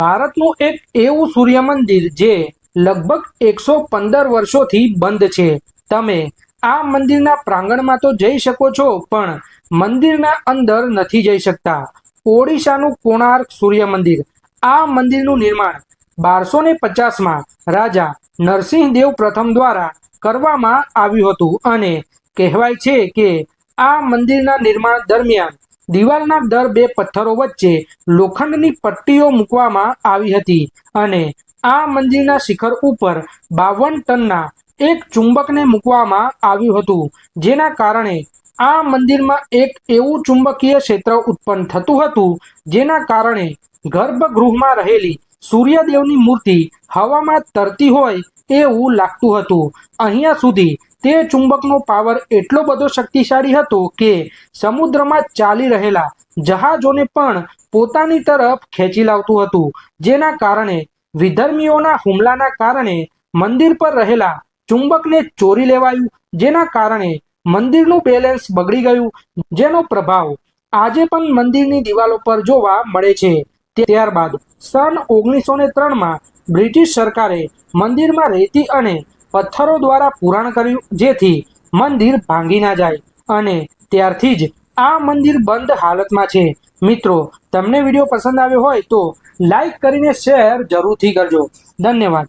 ભારતનું એક એવું સૂર્ય મંદિર જે લગભગ એકસો પંદર વર્ષોથી બંધ છે. તમે આ મંદિરના પ્રાંગણમાં તો જઈ શકો છો, પણ મંદિરના અંદર નથી જઈ શકતા. ઓડિશાનું કોણાર્ક સૂર્ય મંદિર આ મંદિરનું નિર્માણ બારસો ને પચાસમાં રાજા નરસિંહદેવ પ્રથમ દ્વારા કરવામાં આવ્યું હતું અને કહેવાય છે કે આ મંદિરના નિર્માણ દરમિયાન દિવાલના દર બે પથ્થરો વચ્ચે લોખંડની પટ્ટીઓ મૂકવામાં આવી હતી અને આ મંદિરના શિખર ઉપર બાવન ટનના એક ચુંબકને મૂકવામાં આવ્યું હતું, જેના કારણે આ મંદિરમાં એક એવું ચુંબકીય ક્ષેત્ર ઉત્પન્ન થતું હતું, જેના કારણે ગર્ભગૃહમાં રહેલી સૂર્યદેવની મૂર્તિ હવામાં તરતી હોય એવું લાગતું હતું. અહીંયા સુધી તે ચુંબકનો પાવર એટલો બધો શક્તિશાળી હતો કે સમુદ્રમાં ચાલી રહેલા જહાજોને પણ પોતાની તરફ ખેંચી લાવતું હતું. જેના કારણે વિધર્મીઓના હુમલાના કારણે મંદિર પર રહેલા ચુંબકને ચોરી લેવાયું. જેના કારણે મંદિરનું બેલેન્સ બગડી ગયું. જેનો પ્રભાવ આજે પણ મંદિરની દિવાલો પર જોવા મળે છે. ત્યારબાદ સન ઓગણીસો ને ત્રણમાં બ્રિટિશ સરકારે મંદિરમાં રેતી અને પથ્થરો દ્વારા પુરાણ કર્યું, જેથી મંદિર ભાંગી ના જાય. અને ત્યારથી જ આ મંદિર બંધ હાલતમાં છે. મિત્રો, તમને વીડિયો પસંદ આવ્યો હોય તો લાઈક કરીને શેર જરૂરથી કરજો. ધન્યવાદ.